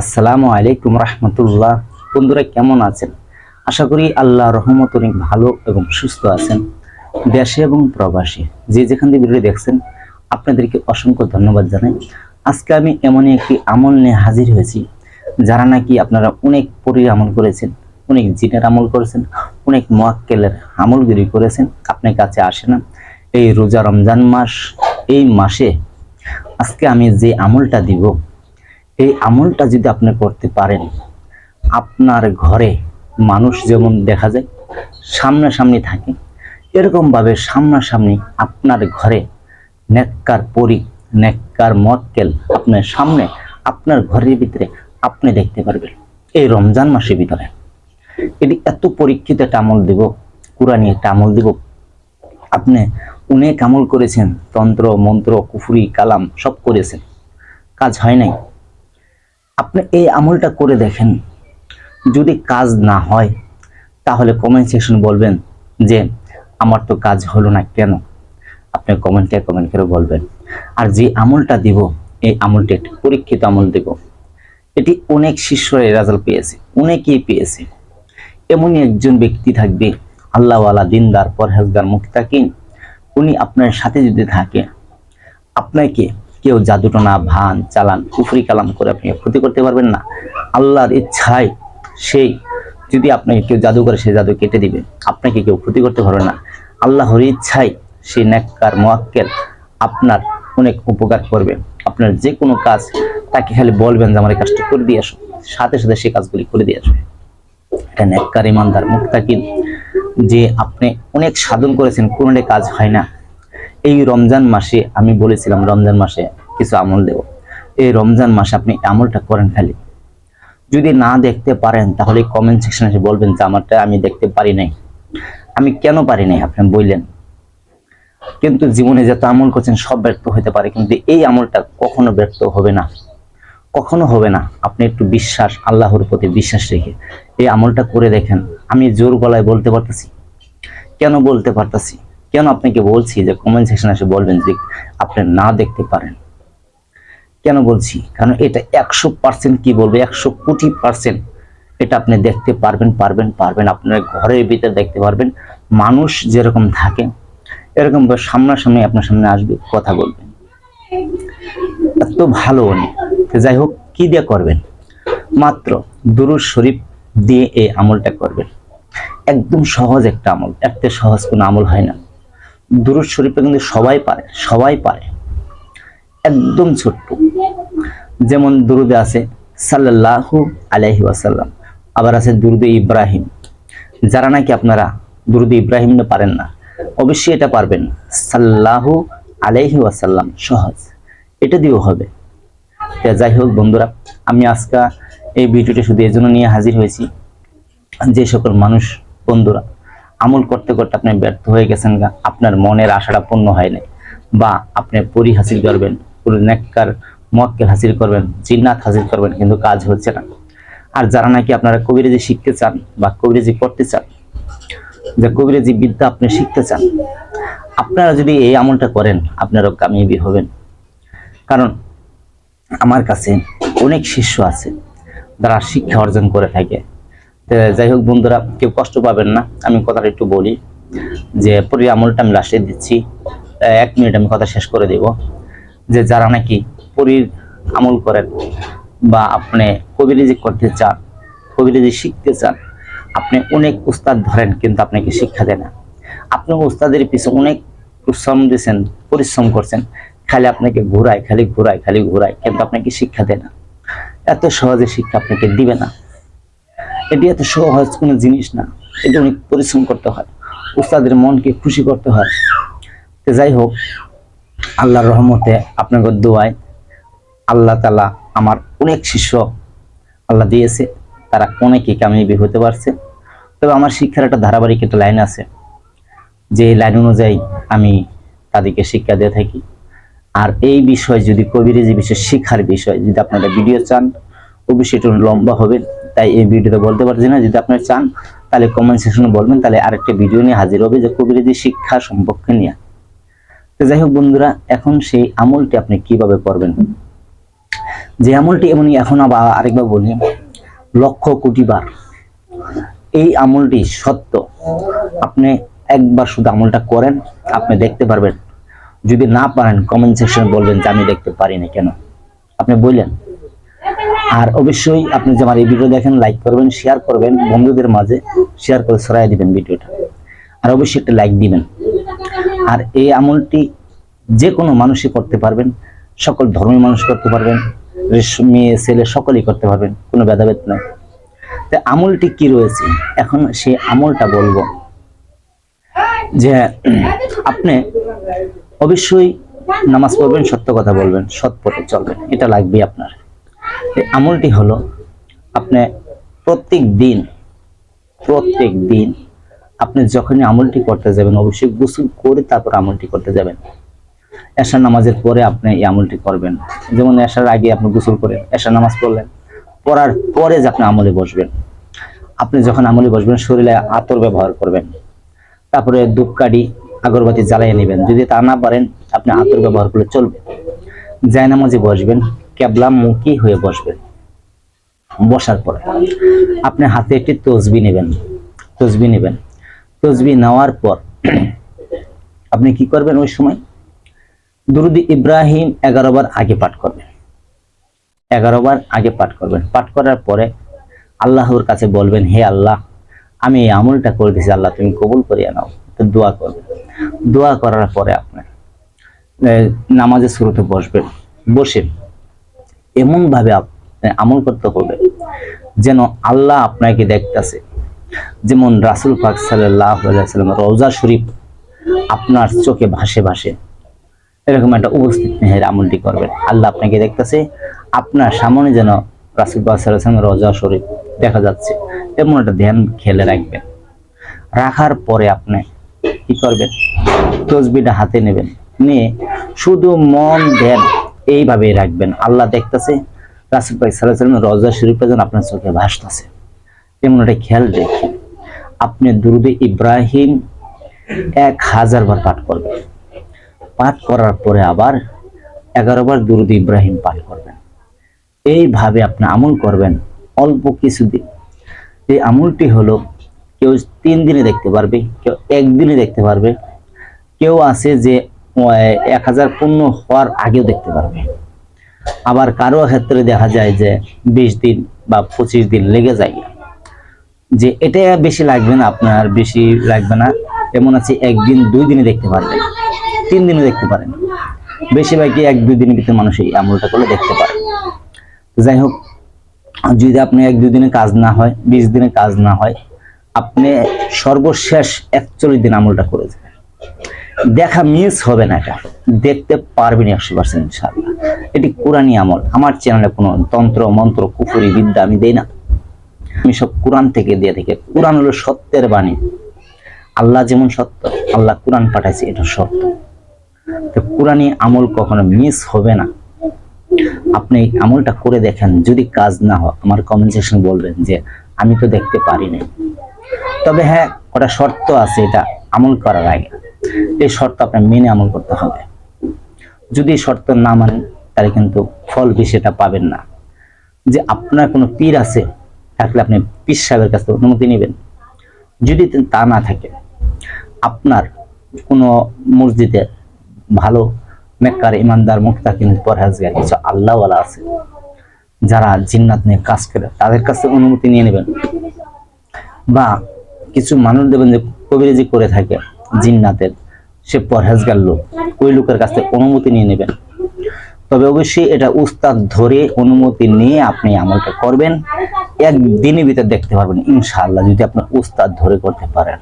আসসালামু আলাইকুম রহমতুল্লাহ। বন্ধুরা, কেমন আছেন? আশা করি আল্লাহ রহমত অনেক ভালো এবং সুস্থ আছেন। দেশে এবং প্রবাসী যে যেখান থেকে ভিডিও দেখছেন, আপনাদেরকে অসংখ্য ধন্যবাদ জানাই। আজকে আমি এমনই একটি আমল নিয়ে হাজির হয়েছি, যারা নাকি আপনারা অনেক পরীর আমল করেছেন, অনেক জিনের আমল করেছেন, অনেক মোয়াক্কেলের আমলগিরি করেছেন, আপনার কাছে আসে না। এই রোজা রমজান মাস, এই মাসে আজকে আমি যে আমলটা দিব এই আমলটা যদি আপনি করতে পারেন, আপনার ঘরে মানুষ যেমন দেখা যায়, সামনাসামনি থাকে, এরকমভাবে সামনাসামনি আপনার ঘরে নেককার পরি, নেককার মক্কেল আপনার সামনে, আপনার ঘরের ভিতরে আপনি দেখতে পারবেন। এই রমজান মাসের ভিতরে। এটি এত পরীক্ষিত একটা আমল দেব, কোরআনী একটা আমল দেব। আপনি অনেক আমল করেছেন, তন্ত্র, মন্ত্র, কুফুরি, কালাম সব করেছেন। কাজ হয় নাই। আপনি এই আমলটা করে দেখেন। যদি কাজ না হয়, তাহলে কমেন্ট সেকশন বলবেন যে, আমার তো কাজ হলো না কেন? আপনি কমেন্টে কমেন্ট করে বলবেন। আর যে আমলটা দিব, এই আমলটি পরীক্ষিত আমল দেব। এটি অনেক শিষ্যরা রেজাল্ট পেয়েছে, অনেকেই পেয়েছে। এমনই একজন ব্যক্তি থাকবে, আল্লাহওয়ালা দিনদার, পরহেজগার, মুক্তাকিন। উনি আপনার সাথে যদি থাকে, আপনাকে কেউ জাদুটনা, ভান, চালান, কুফরি কালাম করে আপনি ক্ষতি করতে পারবেন না। আল্লাহর ইচ্ছায় সেই যদি আপনাকে কেউ জাদু করে সেই জাদু কেটে দিবে। আপনাকে কেউ ক্ষতি করতে পারবে না। আল্লাহর ইচ্ছায় সেই নেককার মোয়াক্কেল আপনার অনেক উপকার করবে। আপনার যে কোনো কাজ, তাকে খালি বলবেন যে, আমার এই কাজটা করে দিয়ে আসো। সাথে সাথে সেই কাজগুলি করে দিয়ে আসবে। এটা নেককার ইমানদার মুক্তাকিন যে আপনি অনেক সাধন করেছেন, কোনোটাই কাজ হয় না। এই রমজান মাসে আমি বলেছিলাম, রমজান মাসে কিছু আমল দেব। এই রমজান মাসে আপনি আমলটা করেন খালি। যদি না দেখতে পারেন, তাহলে কমেন্ট সেকশনে এসে বলবেন যে, আমারটা আমি দেখতে পারি নাই। আমি কেন পারি নাই, আপনি বললেন। কিন্তু জীবনে যত আমল করছেন, সব ব্যর্থ হতে পারে। কিন্তু এই আমলটা কখনো ব্যর্থ হবে না। কখনো হবে না। আপনি একটু বিশ্বাস, আল্লাহর প্রতি বিশ্বাস রেখে এই আমলটা করে দেখেন। আমি জোর গলায় বলতে পারতেছি? কেন বলতে পারতেছি? কেন আপনাকে বলছি যে কমেন্ট সেকশনে এসে বলবেন যে আপনি না দেখতে পারেন? কেন বলছি? কারণ এটা একশো পার্সেন্ট কি বলব? একশো কোটি পার্সেন্ট এটা আপনি দেখতে পারবেন পারবেন পারবেন, আপনার ঘরের ভিতরে দেখতে পারবেন। মানুষ যেরকম থাকে, এরকম সামনাসামনি আপনার সামনে আসবে, কথা বলবেন এত ভালো উনি। যাই হোক, কি দিয়ে করবেন? মাত্র দুরুদ শরীফ দিয়ে এই আমলটা করবেন। একদম সহজ একটা আমল। থেকে সহজ কোনো আমল হয় না। দুরুদ শরীফটা কিন্তু সবাই পারে সবাই পারে। একদম ছোট্ট। যেমন দুরুদে আছে, সাল্লাল্লাহু আলাইহি ওয়াসাল্লাম। আবার আছে দুরুদে ইব্রাহিম। যারা নাকি আপনারা দুরুদে ইব্রাহিম পারেন না, অবশ্যই এটা পারবেন। সাল্লাহু আলাইহি ওয়াসাল্লাম, সহজ। এটা দিয়েও হবে। যাই হোক বন্ধুরা, আমি আজকে এই ভিডিওটা শুধু এই জন্য নিয়ে হাজির হয়েছি। যে সকল মানুষ, বন্ধুরা আমল করতে করতে আপনি ব্যর্থ হয়ে গেছেন আপনার মনের আশাটা পূর্ণ হয় নাই। বা আপনি পরি হাসিল করবেন নেককার মক্কেল হাসিল করবেন, জিন্নাত হাসিল করবেন, কিন্তু কাজ হচ্ছে না। আর যারা নাকি আপনারা কবিরাজি শিখতে চান বা কবিরাজি করতে চান, যে কবিরাজি বিদ্যা আপনি শিখতে চান, আপনারা যদি এই আমলটা করেন, আপনারাও কামিয়াবি হবেন। কারণ আমার কাছে অনেক শিষ্য আছে, যারা শিক্ষা অর্জন করে থাকে। যাই হোক বন্ধুরা, কেউ কষ্ট পাবেন না। আমি কথাটা একটু বলি যে, পরি আমলটা আমি লাস্টে দিচ্ছি। এক মিনিট আমি কথা শেষ করে দেব। যে, যারা নাকি পরির আমল করেন বা আপনি কবিরাজি করতে চান কবিরাজি শিখতে চান, আপনি অনেক উস্তাদ ধরেন কিন্তু আপনাকে শিক্ষা দেয় না। আপনি উস্তাদের পিছনে অনেক পরিশ্রম দিয়েছেন পরিশ্রম করছেন, খালি আপনাকে ঘুরায়, খালি ঘুরায় খালি ঘুরায়, কিন্তু আপনাকে শিক্ষা দেয় না। এত সহজে শিক্ষা আপনাকে দিবে না। এটি এত সহজ কোনো জিনিস না। এটা অনেক পরিশ্রম করতে হয়, উস্তাদের মনকে খুশি করতে হয়। তো যাই হোক, আল্লাহর রহমতে আপনাকে দোয়ায় আল্লাহ তালা আমার অনেক শিষ্য আল্লাহ দিয়েছে, তারা অনেকেই কামিয়াবি হতে পারছে। তবে আমার শিক্ষার একটা ধারাবাহিক একটা লাইন আছে, যে লাইন অনুযায়ী আমি তাদেরকে শিক্ষা দিয়ে থাকি। আর এই বিষয় যদি কবিরাজি বিষয়, শিক্ষার বিষয় যদি আপনারা ভিডিও চান, অবশ্যই একটু লম্বা হবে। তাই এই ভিডিওতে বলতে পারছি না। যদি আপনারা চান, তাহলে কমেন্ট সেকশনে বলবেন, তাহলে আরেকটা ভিডিও নিয়ে হাজির হবে যে কবিরাজি শিক্ষা সম্পর্কে নিয়ে। তো যাই হোক বন্ধুরা, এখন সেই আমলটি আপনি কীভাবে করবেন? যে আমলটি এমনই এখন আবার আরেকবার বলি, লক্ষ কোটি বার। এই আমলটি সত্য। আপনি একবার শুধু আমলটা করেন, আপনি দেখতে পারবেন। যদি না পারেন কমেন্ট সেকশনে বলবেন যে আমি দেখতে পারি না কেন। আপনি বললেন আর অবশ্যই আপনি যে আমার এই ভিডিও দেখেন লাইক করবেন শেয়ার করবেন, বন্ধুদের মাঝে শেয়ার করে ছড়াই দিবেন ভিডিওটা। আর অবশ্যই একটা লাইক দিবেন। আর এই আমলটি যে কোনো মানুষই করতে পারবেন, সকল ধর্মের মানুষ করতে পারবেন, মেয়ে, ছেলে সকলেই করতে পারবেন, কোনো ভেদাভেদ নাই। তা আমলটি কি রয়েছে? এখন সেই আমলটা বলব। যে আপনি অবশ্যই নামাজ পড়বেন, সত্য কথা বলবেন, সৎ পথে চলবেন। এটা লাগবে আপনার। এই আমলটি হলো আপনি প্রত্যেক দিন প্রত্যেক দিন আপনি যখনই আমলটি করতে যাবেন, অবশ্যই গোসল করে তারপর আমলটি করতে যাবেন। এশার নামাজের পরে আপনি এই আমলটি করবেন। যেমন এশার আগে আপনি গোসল করেন, এশার নামাজ পড়লেন, পড়ার পরে যে আপনি আমলে বসবেন। আপনি যখন আমলে বসবেন, শরীরে আতর ব্যবহার করবেন। তারপরে ধূপকাঠি, আগরবাতি জ্বালিয়ে নেবেন। যদি তা না পারেন, আপনি আতর ব্যবহার করলে চলবে। জায় নামাজে বসবেন ক্যাবলা মুখী হয়ে বসবেন বসার পরে আপনি হাতে একটি তসবি নেবেন। তসবি নেবেন। তসবি নেওয়ার পর আপনি কি করবেন ওই সময়? দুরুদি ইব্রাহিম এগারো বার আগে পাঠ করবেন। এগারো বার আগে পাঠ করবেন। পাঠ করার পরে আল্লাহর কাছে বলবেন, হে আল্লাহ, আমি এই আমলটা করে দিয়েছি আল্লাহ, তুমি কবুল করিয়া নাও। তো দোয়া করবেন। দোয়া করার পরে আপনি নামাজের শুরুতে বসবেন। বসে এমন ভাবে আপনি আমল করতে হবে যেন আল্লাহ আপনাকে দেখতেছে। যেমন রাসুল পাক সাল্লাম রওজা শরীফ আপনার চোখে ভাসে ভাসে। এরকম একটা উপস্থিত মেহের আমলটি করবেন। আল্লাহ আপনাকে দেখতেছে, আপনার সামনে যেন রাসুল পাক সাল্লাম রওজা শরীফ দেখা যাচ্ছে। এমন একটা ধ্যান খেলে রাখবেন। রাখার পরে আপনি কি করবেন? তসবিটা হাতে নেবেন। নিয়ে শুধু মন ধ্যান এইভাবে রাখবেন। আল্লাহ দেখতেছে, রাসুল পাক সাল্লাহ সাল্লাম রওজা শরীফটা যেন আপনার চোখে ভাসতেছে। এমন একটা খেয়াল রেখে আপনি দুরুদে ইব্রাহিম এক হাজার বার পাঠ করবেন। পাঠ করার পরে আবার এগারো বার দুরুদ ইব্রাহিম পাঠ করবেন। এইভাবে আপনি আমল করবেন। অল্প কিছুদিন এই আমলটি হলো, কেউ তিন দিনে দেখতে পারবে, কেউ একদিনে দেখতে পারবে। কেউ আছে যে এক হাজার পূর্ণ হওয়ার আগেও দেখতে পারবে। আবার কারও ক্ষেত্রে দেখা যায় যে বিশ দিন বা পঁচিশ দিন লেগে যায়। যে এটা বেশি লাগবে না, আপনার বেশি লাগবে না। এমন আছে, একদিন, দুই দিনে দেখতে পারবেন তিন দিনে দেখতে পারেন। বেশিরভাগই এক, দুই দিনের ভিতরে মানুষ এই আমলটা করলে দেখতে পারে। যাই হোক, যদি আপনি এক, দুই দিনে কাজ না হয়, বিশ দিনে কাজ না হয়, আপনি সর্বশেষ একচল্লিশ দিন আমলটা করে যাবেন। দেখা মিস হবে না এটা। দেখতে পারবেন একশো পার্সেন্ট ইনশাল্লাহ এটি কোরআনই আমল। আমার চ্যানেলে কোনো তন্ত্র, মন্ত্র, কুফুরি, বিদ্যা আমি দেই না। আমি সব কোরআন থেকে দিয়ে থেকে। কোরআন হলো সত্যের বাণী। আল্লাহ যেমন সত্য, আল্লাহ কোরআন পাঠাইছে, এটা সত্য। তো কোরআনই আমল কখনো মিস হবে না। আপনি আমলটা করে দেখেন, যদি কাজ না হয়, আমার কমেন্ট সেকশন বলবেন যে, আমি তো দেখতে পারি না তবে হ্যাঁ ওটা শর্ত আছে এটা আমল করার আগে। এই শর্ত আপনার মেনে আমল করতে হবে। যদি এই শর্ত না মানেন, তাহলে কিন্তু ফল সেটা পাবেন না। যে আপনার কোনো পীর আছে থাকলে আপনি পীর সাহেবের কাছ অনুমতি নেবেন। যদি তা না থাকে, আপনার কোনো মসজিদে ভালো মেক্কার ইমানদার মুক্তাকিন পরহেজগার, কিছু আল্লাহওয়ালা আছে, যারা জিন্নাত নিয়ে কাজ করে, তাদের কাছে অনুমতি নিয়ে নেবেন। বা কিছু মানুষ দেবেন যে কবিরাজি করে থাকে জিন্নাতের। সে পরহেজগার লোক ওই লোকের কাছ অনুমতি নিয়ে নেবেন। তবে অবশ্যই এটা উস্তাদ ধরে অনুমতি নিয়ে আপনি আমলটা করবেন। একদিনের ভিতরে দেখতে পারবেন, ইনশাআল্লাহ, যদি আপনার উস্তাদ ধরে করতে পারেন।